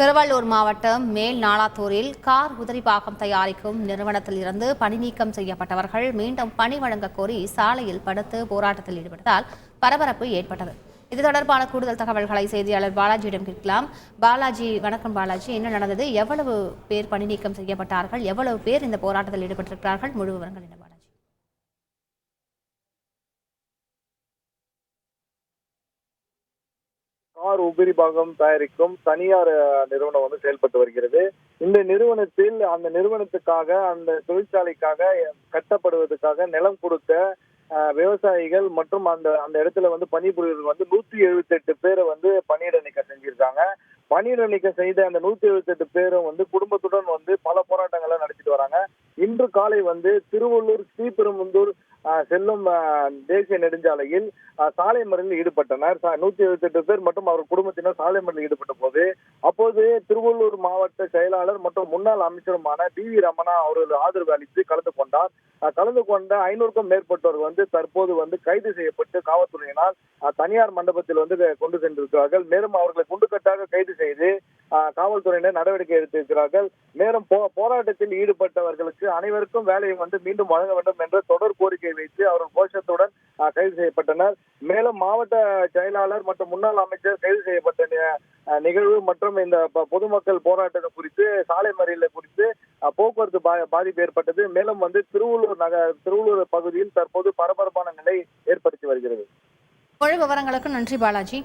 திருவள்ளூர் மாவட்டம் மேல் நாளாத்தூரில் கார் உதிரி பாகம் தயாரிக்கும் நிறுவனத்தில் இருந்து பணி நீக்கம் செய்யப்பட்டவர்கள் மீண்டும் பணி வழங்க கோரி சாலையில் படுத்து போராட்டத்தில் ஈடுபட்டதால் பரபரப்பு ஏற்பட்டது. இது தொடர்பான கூடுதல் தகவல்களை செய்தியாளர் பாலாஜியிடம் கேட்கலாம். பாலாஜி வணக்கம் பாலாஜி. என்ன நடந்தது? எவ்வளவு பேர் பணி நீக்கம் செய்யப்பட்டார்கள்? எவ்வளவு பேர் இந்த போராட்டத்தில் ஈடுபட்டிருக்கிறார்கள்? முழு விவரங்கள் என்ன பாலாஜி கார் உபரி பாகம் தயாரிக்கும் தனியார் நிறுவனம் வந்து செயல்பட்டு வருகிறது. இந்த நிறுவனத்தில் அந்த நிறுவனத்துக்காக அந்த தொழிற்சாலைக்காக கட்டப்படுவதற்காக நிலம் கொடுத்த விவசாயிகள் மற்றும் அந்த அந்த இடத்துல வந்து பணிபுரியர்கள் வந்து நூத்தி எழுபத்தி எட்டு பேரை வந்து பணியிட நீக்கம் செஞ்சிருக்காங்க. பணியிட நீக்கம் செய்த அந்த நூத்தி எழுபத்தி எட்டு பேரும் வந்து குடும்பத்துடன் வந்து பல போராட்டங்களை நடத்திட்டு வராங்க. இன்று காலை வந்து திருவள்ளூர் ஸ்ரீபெரும்புந்தூர் செல்லும் தேசிய நெடுஞ்சாலையில் சாலை மறியலில் ஈடுபட்டனர். நூத்தி எழுபத்தி எட்டு பேர் மற்றும் அவர் குடும்பத்தினர் சாலை மறியலில் ஈடுபட்ட போது அப்போது திருவள்ளூர் மாவட்ட செயலாளர் மற்றும் முன்னாள் அமைச்சருமான டி வி ரமணா அவர்கள் ஆதரவு அளித்து கலந்து கொண்டார். கலந்து கொண்ட ஐநூறுக்கும் மேற்பட்டோர் வந்து தற்போது வந்து கைது செய்யப்பட்டு காவல்துறையினால் தனியார் மண்டபத்தில் வந்து கொண்டு சென்றிருக்கிறார்கள். மேலும் அவர்களை குண்டுக்கட்டாக கைது செய்து காவல்துறையினர் நடவடிக்கை எடுத்திருக்கிறார்கள். மேலும் போ- போராட்டத்தில் ஈடுபட்டவர்களுக்கு அனைவருக்கும் வேலையை வந்து மீண்டும் வழங்க வேண்டும் என்ற தொடர் கோரிக்கை வைத்து அவர்கள் கோஷத்துடன் கைது செய்யப்பட்டனர். மேலும் மாவட்ட செயலாளர் மற்றும் முன்னாள் அமைச்சர் கைது செய்யப்பட்ட நிகழ்வு மற்றும் இந்த பொதுமக்கள் போராட்டம் குறித்து சாலை மறியல குறித்து போக்குவரத்து பா- பாதிப்பு ஏற்பட்டது. மேலும் வந்து திருவள்ளூர் நகர் திருவள்ளூர் பகுதியில் தற்போது பரபரப்பான நிலை ஏற்படுத்தி வருகிறது. விவரங்களுக்கு நன்றி பாலாஜி.